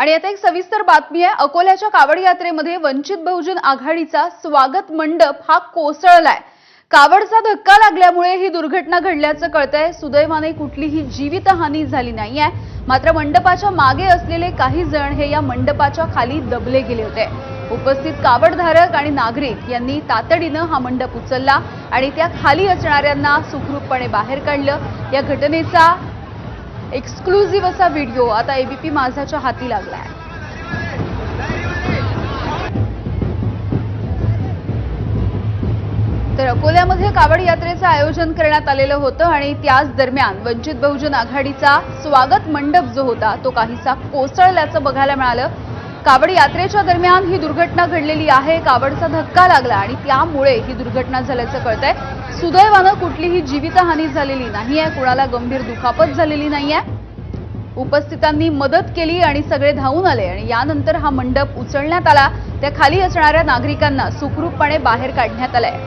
आणि आता एक सविस्तर बातमी आहे. अकोल्याच्या कावड यात्रेमध्ये वंचित बहुजन आघाडीचा स्वागत मंडप हा कोसळलाय. कावडचा धक्का लागल्यामुळे ही दुर्घटना घडल्याचं कळतंय. सुदैवाने कुठलीही जीवितहानी झाली नाहीये. मात्र मंडपाच्या मागे असलेले काही जण हे या मंडपाच्या खाली दबले गेले होते. उपस्थित कावडधारक आणि नागरिक यांनी तातडीनं हा मंडप उचलला आणि त्या खाली असणाऱ्यांना सुखरूपपणे बाहेर काढलं. या घटनेचा एक्सक्लुझिव्ह असा व्हिडिओ आता एबीपी माझाच्या हाती लागलाय तर अकोल्यामध्ये कावड यात्रेचं आयोजन करण्यात आलेलं होतं आणि त्याच दरम्यान वंचित बहुजन आघाडीचा स्वागत मंडप जो होता तो काहीसा कोसळल्याचं बघायला मिळालं. कावड यात्रेच्या दरम्यान ही दुर्घटना घडलेली आहे. कावडचा धक्का लागला आणि त्यामुळे ही दुर्घटना झाल्याचं कळतंय. सुदैवानं कुठलीही जीवितहानी झालेली नाहीये. कुणाला गंभीर दुखापत झालेली नाहीये. उपस्थितांनी मदत केली आणि सगळे धावून आले आणि यानंतर हा मंडप उचलण्यात आला. त्या खाली असणाऱ्या नागरिकांना सुखरूपपणे बाहेर काढण्यात आलाय.